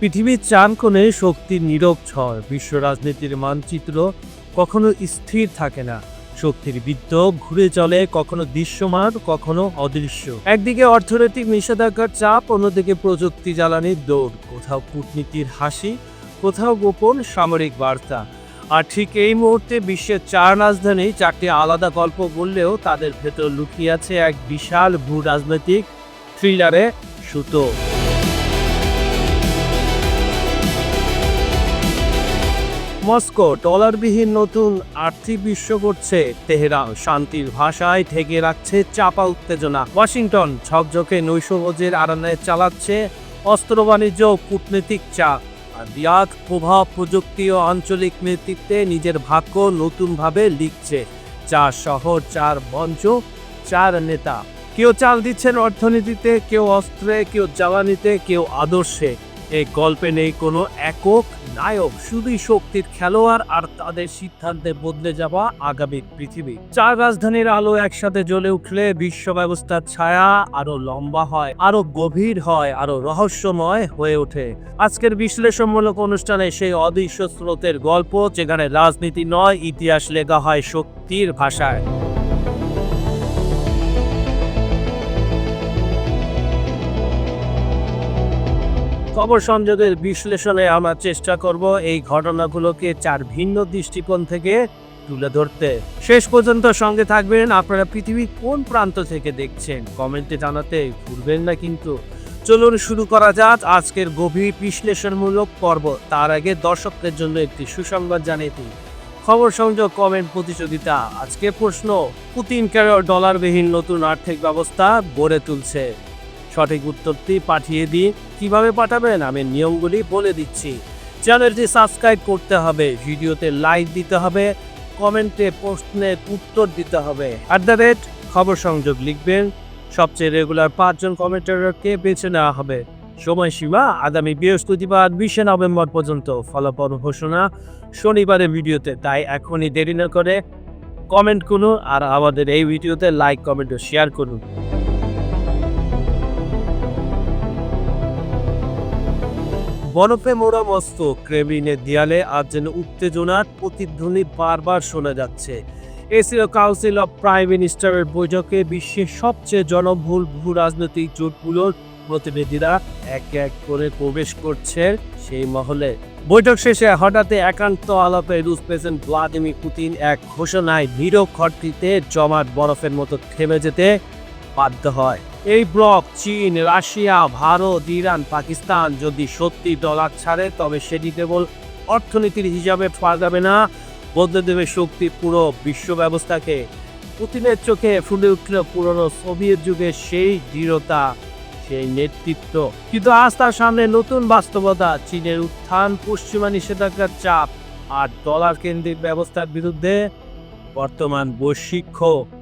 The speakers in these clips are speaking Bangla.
পৃথিবীর চার কোণে শক্তির নীরব ঝড়। বিশ্ব রাজনীতির মানচিত্র কখনো স্থির থাকে না। শক্তির বৃত্ত ঘুরে চলে, কখনো দৃশ্যমান, কখনো অদৃশ্য। একদিকে অর্থনৈতিক নিষেধাজ্ঞার চাপ, অন্যদিকে প্রযুক্তি জ্বালানির দৌড়। কোথাও কূটনীতির হাসি, কোথাও গোপন সামরিক বার্তা। আর ঠিক এই মুহূর্তে বিশ্বের চার রাজধানী চারটি আলাদা গল্প বললেও তাদের ভেতর লুকিয়ে আছে এক বিশাল ভূ রাজনৈতিক থ্রিলারে সুতো। মস্কো ডলারবিহীন নতুন আর্থিক বিশ্ব করছে তেহরান শান্তির ভাষায় ঠেকে রাখছে, চাপা উত্তেজনা। ওয়াশিংটন ঝকঝকে নৈশভোজের আড়ালে চালাচ্ছে অস্ত্র বাণিজ্য কূটনৈতিক চাপ। রিয়াদ প্রভাব প্রযুক্তি ও আঞ্চলিক নেতৃত্বে নিজের ভাগ্য নতুনভাবে লিখছে। চার শহর, চার মঞ্চ, চার নেতা। কেউ চাল দিচ্ছেন অর্থনীতিতে, কেউ অস্ত্রে, কেউ জ্বালানিতে, কেউ আদর্শে। এই গল্পে নেই কোনো একক নায়ক, শুধুই শক্তির খেলোয়াড় আর তাদের সিদ্ধান্তে বদলে যাওয়া আগামী পৃথিবী। চার রাজধানীর আলো একসাথে জ্বলে উঠলে বিশ্ব ব্যবস্থার ছায়া আরও লম্বা হয়, আরও গভীর হয়, আরও রহস্যময় হয়ে ওঠে। আজকের বিশ্লেষণমূলক অনুষ্ঠানে সেই অদৃশ্য স্রোতের গল্প, যেখানে রাজনীতি নয়, ইতিহাস লেখা হয় শক্তির ভাষায়। খবর সংযোগের বিশ্লেষণে আমরা চেষ্টা করব এই ঘটনাগুলোকে চার ভিন্ন দৃষ্টিকোণ থেকে তুলে ধরতে। শেষ পর্যন্ত সঙ্গে থাকবেন আপনারা পৃথিবীর কোন প্রান্ত থেকে দেখছেন? কমেন্টে জানাতে ভুলবেন না কিন্তু। চলুন শুরু করা যাক আজকের গভীর বিশ্লেষণমূলক পর্ব। তার আগে দর্শকদের জন্য একটি সুসংবাদ জানিয়ে দিই। খবর সংযোগ, কমেন্ট প্রতিযোগিতা। আজকে প্রশ্ন, পুতিন কেন ডলারবিহীন নতুন আর্থিক ব্যবস্থা গড়ে তুলছে। সঠিক উত্তরটি পাঠিয়ে দিই কীভাবে পাঠাবেন আমি নিয়মগুলি বলে দিচ্ছি। চ্যানেলটি সাবস্ক্রাইব করতে হবে, ভিডিওতে লাইক দিতে হবে, কমেন্টে প্রশ্নের উত্তর দিতে হবে। অ্যাট দ্য রেট খবর সংযোগ লিখবেন, সবচেয়ে রেগুলার পাঁচজন কমেন্টারকে বেছে নেওয়া হবে। সময়সীমা আগামী বৃহস্পতিবার, বিশে নভেম্বর পর্যন্ত। ফলাফল ঘোষণা শনিবারের ভিডিওতে, তাই এখনই দেরি না করে কমেন্ট করুন আর আমাদের এই ভিডিওতে লাইক কমেন্ট ও শেয়ার করুন। বরফে মোড়া মস্ত ক্রেমলিনের দেয়ালে আজ যেন উত্তেজনার প্রতিধ্বনি বারবার শোনা যাচ্ছে। এসিও কাউন্সিল অফ প্রাইম মিনিস্টারের বৈঠকে বিশ্বের সবচেয়ে জনবহুল ভূ রাজনৈতিক জোটগুলোর প্রতিনিধিরা এক এক করে প্রবেশ করছে সেই মহলে। বৈঠক শেষে হঠাৎ একান্ত আলাপে রুশ প্রেসিডেন্ট ভ্লাদিমির পুতিন এক ঘোষণায় ভিড় নিরক্ষরটিতে জমাট বরফের মতো থেমে যেতে বাধ্য হয়। এই ব্লক, চীন, রাশিয়া, ভারত, ইরান, পাকিস্তান, যদি সত্যি ডলার ছাড়ে, তবে সেটি কেবল অর্থনীতির হিসাবে পাওয়া না। বদলে দেবে শক্তি পুরো বিশ্ব ব্যবস্থাকে পুতিনের চোখে ফুটে উঠল পুরনো সোভিয়েত যুগের সেই দৃঢ়তা, সেই নেতৃত্ব। কিন্তু আজ তার সামনে নতুন বাস্তবতা, চীনের উত্থান, পশ্চিমা নিষেধাজ্ঞার চাপ আর ডলার কেন্দ্রিক ব্যবস্থার বিরুদ্ধে বর্তমান বৈশ্বিক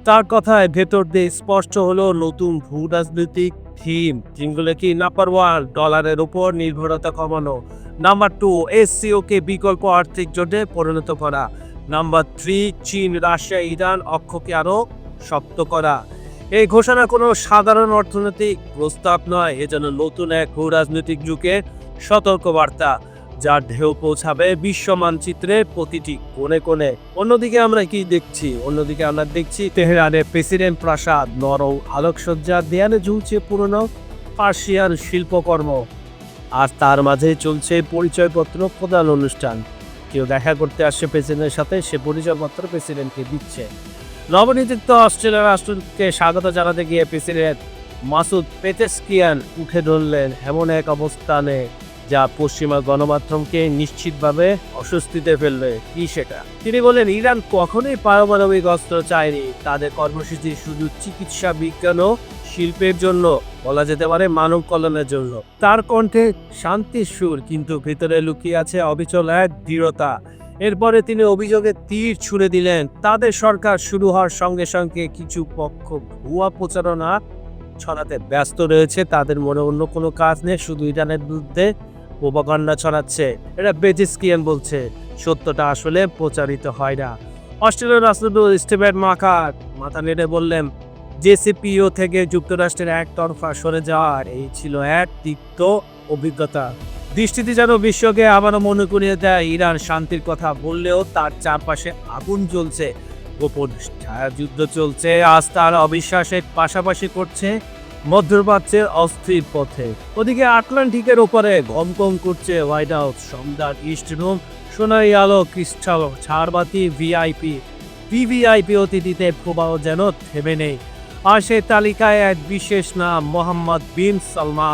তার কথায় ভেতর দিয়ে স্পষ্ট হলো নতুন ভূ রাজনৈতিক থিম, যেগুলো কি নাম্বার ওয়ান ডলারের উপর নির্ভরতা কমানো। নাম্বার টু এসসিও কে বিকল্প আর্থিক জোটে পরিণত করা। নাম্বার থ্রি চীন, রাশিয়া, ইরান অক্ষকে আরও শক্ত করা। এই ঘোষণা কোনো সাধারণ অর্থনৈতিক প্রস্তাব নয় এ যেন নতুন এক ভূ রাজনৈতিক যুগের সতর্কবার্তা। যার ঢেউ পৌঁছাবে বিশ্ব মানচিত্রের প্রতিটি কোণে কোণে। অন্যদিকে আমরা কি দেখছি? অন্যদিকে আমরা দেখছি তেহরানের প্রেসিডেন্ট প্রাসাদ নরম আলোকসজ্জার দেয়ালে ঝুলছে পুরনো পার্সিয়ান শিল্পকর্ম। আর তার মাঝে চলছে পরিচয়পত্র প্রদান অনুষ্ঠান। কেউ দেখা করতে আসছে প্রেসিডেন্টের সাথে, সে পরিচয়পত্র প্রেসিডেন্টকে দিচ্ছে। নবনিযুক্ত অস্ট্রেলিয়ার রাষ্ট্রদূতকে স্বাগত জানাতে গিয়ে প্রেসিডেন্ট মাসুদ পেতেস্কিয়ান উঠে ধরলেন এমন এক অবস্থানে। যা পশ্চিমা গণমাধ্যমকে নিশ্চিতভাবে অস্বস্তিতে ফেলবে। কি সেটা? তিনি বলেন, ইরান কখনোই পারমাণবিক অস্ত্র চায়নি। তাদের কর্মসূচি শুধু চিকিৎসা বিজ্ঞান ও শিল্পের জন্য, বলা যেতে পারে মানব কল্যাণের জন্য। তার কণ্ঠে শান্তির সুর, কিন্তু ভিতরে লুকিয়ে আছে অবিচল এক দৃঢ়তা। এরপরে তিনি অভিযোগে তীর ছুড়ে দিলেন। তাদের সরকার শুরু হওয়ার সঙ্গে সঙ্গে কিছু পক্ষ ভুয়া প্রচারণা ছড়াতে ব্যস্ত রয়েছে। তাদের মনে অন্য কোনো কাজ নেই, শুধু ইরানের বিরুদ্ধে প্রোপাগান্ডা ছড়াচ্ছে। এটা বেজিসকিয়ান বলছে। সত্যটা আসলে প্রচারিত হয় না। অস্ট্রেলিয়ার রাষ্ট্রদূত স্টিভেন মাকার মাথা নেড়ে বললেন, জেসিপিও থেকে যুক্তরাষ্ট্রের একতরফা সরে যাওয়ার এই ছিল এক তিক্ত অভিজ্ঞতা। দৃষ্টিতে যেন বিশ্বকে আবারও মনে করিয়ে দেয়, ইরান শান্তির কথা বললেও তার চারপাশে আগুন জ্বলছে। গোপন ছায়াযুদ্ধ চলছে, আজ তার অবিশ্বাসের পাশাপাশি করছে মধ্যপ্রাচ্যের অস্থির পথে। ওদিকে আটলান্টিকের ওপরে গমগম করছে হোয়াইট হাউস। সন্ধ্যার ইস্ট রুম সোনাই আলো ক্রিস্টাল ছাড়বাতি ভিআইপি। ভিভিআইপি অতিথিতে প্রবাহ যেন থেমে নেই। আর সে তালিকায় এক বিশেষ নাম, মোহাম্মদ বিন সালমা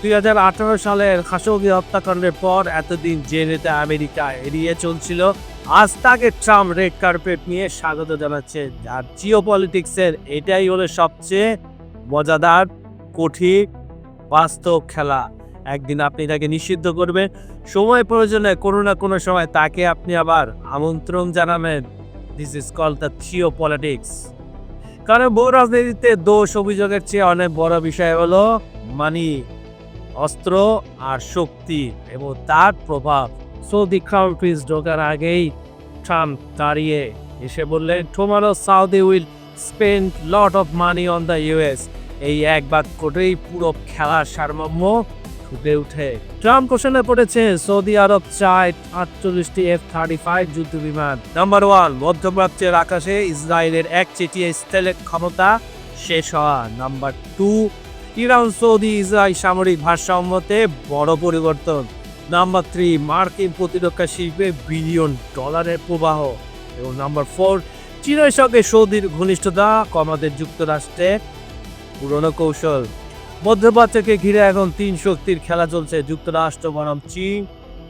দুই হাজার আঠারো সালের খাশোগি হত্যাকাণ্ডের পর এতদিন জেনেতে আমেরিকা এড়িয়ে চলছিল। আজ তাকে ট্রাম্প রেড কার্পেট নিয়ে স্বাগত জানাচ্ছে। আর জিও পলিটিক্সের এটাই হলো সবচেয়ে মজাদার, কঠিন, বাস্তব খেলা একদিন আপনি তাকে নিষিদ্ধ করবেন। সময় প্রয়োজনে কোনো না কোনো সময় তাকে আপনি আবার আমন্ত্রণ জানাবেন। This is call the geopolitics কারণ বহু রাজনীতিতে দোষ অভিযোগের চেয়ে অনেক বড় বিষয় হলো মানি অস্ত্র আর শক্তি এবং তার প্রভাব। সৌদি ক্রাউন প্রিন্স ঢোকার আগেই ট্রাম্প দাঁড়িয়ে এসে বললেন tomorrow Saudi will spend lot of money on the US এই এক বাক্যটাই পুরো খেলার সারমর্ম ফুটে উঠে। ট্রাম্প কোশনে পড়েছে, সৌদি আরব চায় আটচল্লিশটি এফ থার্টি ফাইভ যুদ্ধ বিমান নাম্বার ওয়ান মধ্যপ্রাচ্যের আকাশে ইসরায়েলের এক চেটিয়ে স্টেলের ক্ষমতা শেষ হওয়া। Number two Iran, Saudi, Israel সামরিক ভারসাম্যতে বড় পরিবর্তন। নাম্বার থ্রি মার্কিন প্রতিরক্ষা শিল্পে বিলিয়ন ডলারের প্রবাহ। এবং নাম্বার ফোর চীনের সঙ্গে সৌদির ঘনিষ্ঠতা কমাতে যুক্তরাষ্ট্রের পুরনো কৌশল। মধ্যপ্রাচ্যকে ঘিরে এখন তিন শক্তির খেলা চলছে। যুক্তরাষ্ট্র বনাম চীন,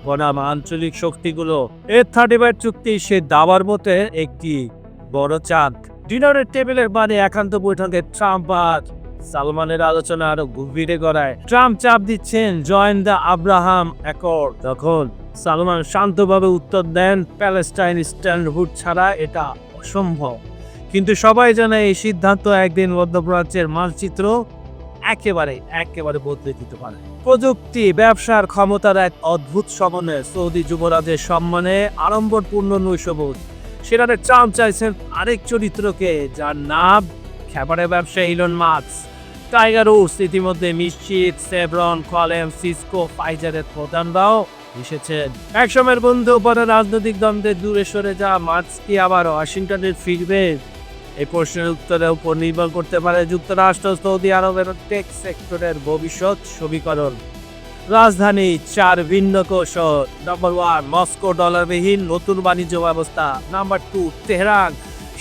বনাম আঞ্চলিক শক্তিগুলো। এর থার্টি ফাইভ চুক্তি সে দাবার মতে একটি বড় চাঁদ। ডিনারের টেবিলের মানে একান্ত বৈঠকে ট্রাম্প আর সালমানের আলোচনা আরও গভীরে গড়ায়। ট্রাম্প চাপ দিচ্ছেন জয়েন দ্য আব্রাহাম অ্যাকর্ড তখন সালমান শান্তভাবে উত্তর দেন প্যালেস্টাইন স্ট্যান্ডহুড ছাড়া এটা অসম্ভব। কিন্তু সবাই জানে এই সিদ্ধান্ত একদিন মধ্যপ্রাচ্যের মানচিত্র একেবারে একেবারে বদলে দিতে পারে। প্রযুক্তি, ব্যবসার ক্ষমতার এক অদ্ভুত সমন্বয় সৌদি যুবরাজের সম্মানে আড়ম্বরপূর্ণ নৈশবোধ সেখানে ট্রাম্প চাইছেন আরেক চরিত্রকে, যার নাম খেপারে ব্যবসা ইলন মার্কস টাইগার উডস ইতিমধ্যে মিশ্চিত সেভরন, কলেম, সিসকো, ফাইজারের প্রধানরাও এসেছেন। একসময়ের বন্ধু পরে রাজনৈতিক দ্বন্দ্বে দূরে সরে যা মার্কস কি আবার ওয়াশিংটনে ফিরবে এই প্রশ্নের উত্তরের উপর নির্ভর করতে পারে যুক্তরাষ্ট্র, সৌদি আরবের টেক সেক্টরের ভবিষ্যৎ সমীকরণ। রাজধানী চার ভিন্ন কৌশল নাম্বার ওয়ান মস্কো ডলারবিহীন নতুন বাণিজ্য ব্যবস্থা নাম্বার টু তেহরান,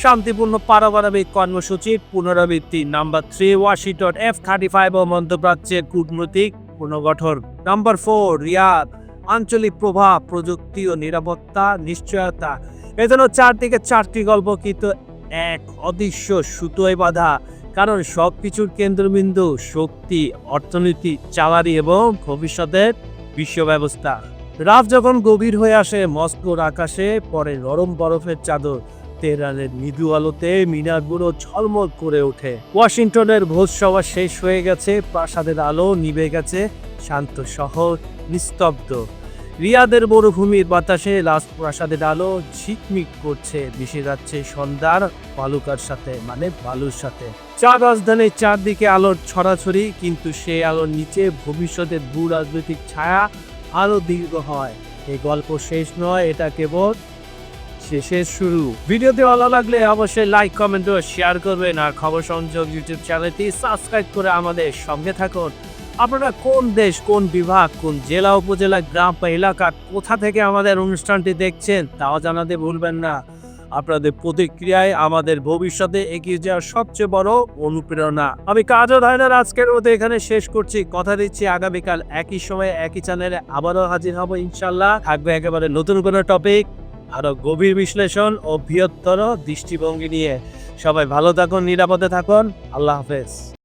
শান্তিপূর্ণ পারমাণবিক কর্মসূচির পুনরাবৃত্তি number three Washington, F thirty five ও মধ্যপ্রাচ্যের কূটনৈতিক পুনর্গঠন নাম্বার ফোর রিয়াদ, আঞ্চলিক প্রভাব, প্রযুক্তি ও নিরাপত্তা, নিশ্চয়তা। এজন্য চারদিকে চারটি গল্প কিন্তু এক অদৃশ্য সুতোয় বাঁধা, কারণ সব কিছুর কেন্দ্রবিন্দু শক্তি, অর্থনীতি চালারি এবং ভবিষ্যতের বিশ্ব ব্যবস্থা রাত যখন গভীর হয়ে আসে মস্কোর আকাশে, পরে নরম বরফের চাদর, তেহরানের মৃদু আলোতে মিনারগুলো ঝলমল করে ওঠে। ওয়াশিংটনের ভোজসভা শেষ হয়ে গেছে, প্রাসাদের আলো নিভে গেছে, শান্ত শহর, নিস্তব্ধ। রিয়াদের মরুভূমির বাতাসে রাজপ্রাসাদের আলো ঝিকমিক করছে মিশে যাচ্ছে সন্ধ্যার বালুকার সাথে মানে বালুর সাথে। চার রাজধানীর চারদিকে আলোর ছড়াছড়ি, কিন্তু সেই আলোর নিচে ভবিষ্যতের ভূ রাজনৈতিক ছায়া আরও দীর্ঘ হয়। এই গল্প শেষ নয়, এটা কেবল শেষের শুরু। ভিডিওতে ভালো লাগলে অবশ্যই লাইক কমেন্ট ও শেয়ার করবেন, আর খবর সংযোগ ইউটিউব চ্যানেলটি সাবস্ক্রাইব করে আমাদের সঙ্গে থাকুন। আপনারা কোন দেশ, কোন বিভাগ, কোন জেলা, উপজেলা, গ্রাম বা এলাকার কোথা থেকে আমাদের অনুষ্ঠানটি দেখছেন তাও জানাতে ভুলবেন না। আপনাদের প্রতিক্রিয়ায় আমাদের ভবিষ্যতে এগিয়ে যাওয়ার সবচেয়ে বড় অনুপ্রেরণা। আমি কাজও ধারণার আজকের মতো এখানে শেষ করছি। কথা দিচ্ছি আগামীকাল একই সময়ে একই চ্যানেলে আবারও হাজির হব ইনশাল্লাহ থাকবে একেবারে নতুন কোনো টপিক আরও গভীর বিশ্লেষণ ও বৃহত্তর দৃষ্টিভঙ্গি নিয়ে। সবাই ভালো থাকুন, নিরাপদে থাকুন। আল্লাহ হাফেজ।